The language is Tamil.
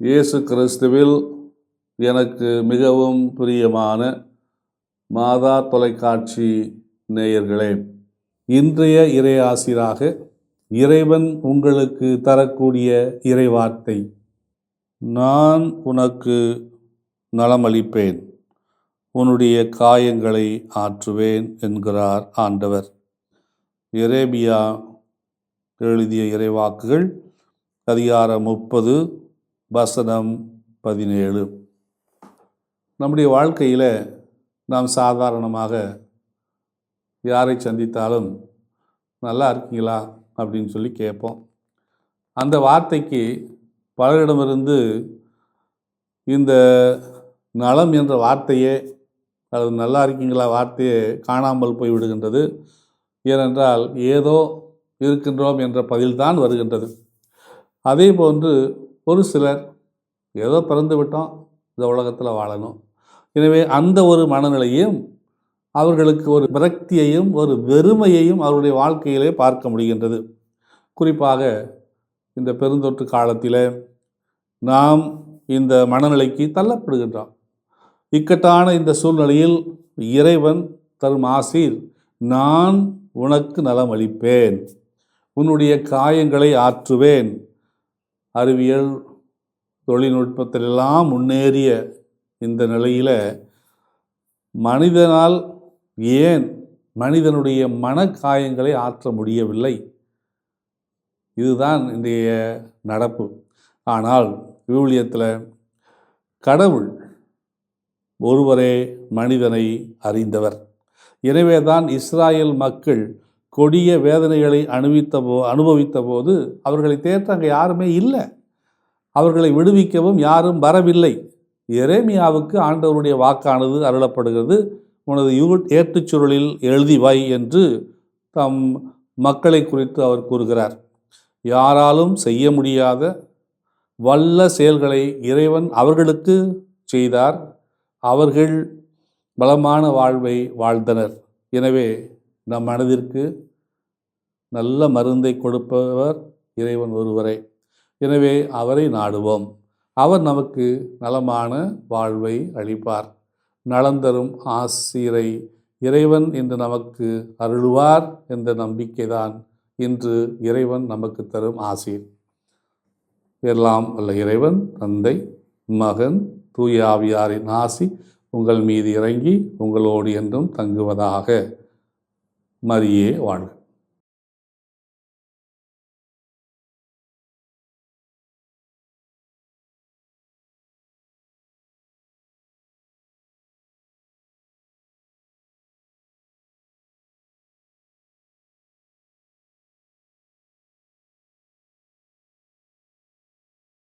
இயேசு கிறிஸ்துவில் எனக்கு மிகவும் பிரியமான மாதா தொலைக்காட்சி நேயர்களே இன்றைய இறையாசிராக இறைவன் உங்களுக்கு தரக்கூடிய இறைவார்த்தை. நான் உனக்கு நலமளிப்பேன் உன்னுடைய காயங்களை ஆற்றுவேன் என்கிறார் ஆண்டவர். எரேபியா எழுதிய இறைவாக்குகள் அதிகாரம் முப்பது வசனம் பதினேழு. நம்முடைய வாழ்க்கையில் நாம் சாதாரணமாக யாரை சந்தித்தாலும் நல்லா இருக்கீங்களா? அப்படின்னு சொல்லி கேட்போம். அந்த வார்த்தைக்கு பலரிடமிருந்து இந்த நலம் என்ற வார்த்தையே அல்லது நல்லா இருக்கீங்களா? வார்த்தையே காணாமல் போய் விடுகின்றது. ஏனென்றால் ஏதோ இருக்கின்றோம் என்ற பதில்தான் வருகின்றது. அதே போன்று ஒரு சிலர் ஏதோ பிறந்து விட்டோம் இந்த உலகத்தில் வாழணும். எனவே அந்த ஒரு மனநிலையும் அவர்களுக்கு ஒரு விரக்தியையும் ஒரு வெறுமையையும் அவருடைய வாழ்க்கையிலே பார்க்க முடிகின்றது. குறிப்பாக இந்த பெருந்தொற்று காலத்தில் நாம் இந்த மனநிலைக்கு தள்ளப்படுகின்றோம். இக்கட்டான இந்த சூழ்நிலையில் இறைவன் தரும் ஆசீர் நான் உனக்கு நலம் அளிப்பேன் உன்னுடைய காயங்களை ஆற்றுவேன் அறிவியல் தொழில்நுட்பத்திலெல்லாம் முன்னேறிய இந்த நிலையில் மனிதனால் ஏன் மனிதனுடைய மனக்காயங்களை ஆற்ற முடியவில்லை? இதுதான் இன்றைய நடப்பு. ஆனால் விவிலியத்தில் கடவுள் ஒருவரே மனிதனை அறிந்தவர். எனவே தான் இஸ்ராயல் மக்கள் கொடிய வேதனைகளை அனுபவித்த போ அனுபவித்த போது அவர்களை தேற்ற அங்கே யாருமே இல்லை. அவர்களை விடுவிக்கவும் யாரும் வரவில்லை. எரேமியாவுக்கு ஆண்டவருடைய வாக்கானது அருளப்படுகிறது. உனது யூ ஏற்றுச்சுருளில் எழுதி வை என்று தம் மக்களை குறித்து அவர் கூறுகிறார். யாராலும் செய்ய முடியாத வல்ல செயல்களை இறைவன் அவர்களுக்கு செய்தார். அவர்கள் பலமான வாழ்வை வாழ்ந்தனர். எனவே நம் மனதிற்கு நல்ல மருந்தை கொடுப்பவர் இறைவன் ஒருவரே. எனவே அவரை நாடுவோம். அவர் நமக்கு நலமான வாழ்வை அளிப்பார். நலந்தரும் ஆசிரை இறைவன் இன்று நமக்கு அருள்வார் என்ற நம்பிக்கைதான் இன்று இறைவன் நமக்கு தரும் ஆசீர். எல்லாம் அல்ல இறைவன் தந்தை மகன் தூய ஆவியாரின் ஆசி உங்கள் மீது இறங்கி உங்களோடு என்றும் தங்குவதாக. मरिए वाणु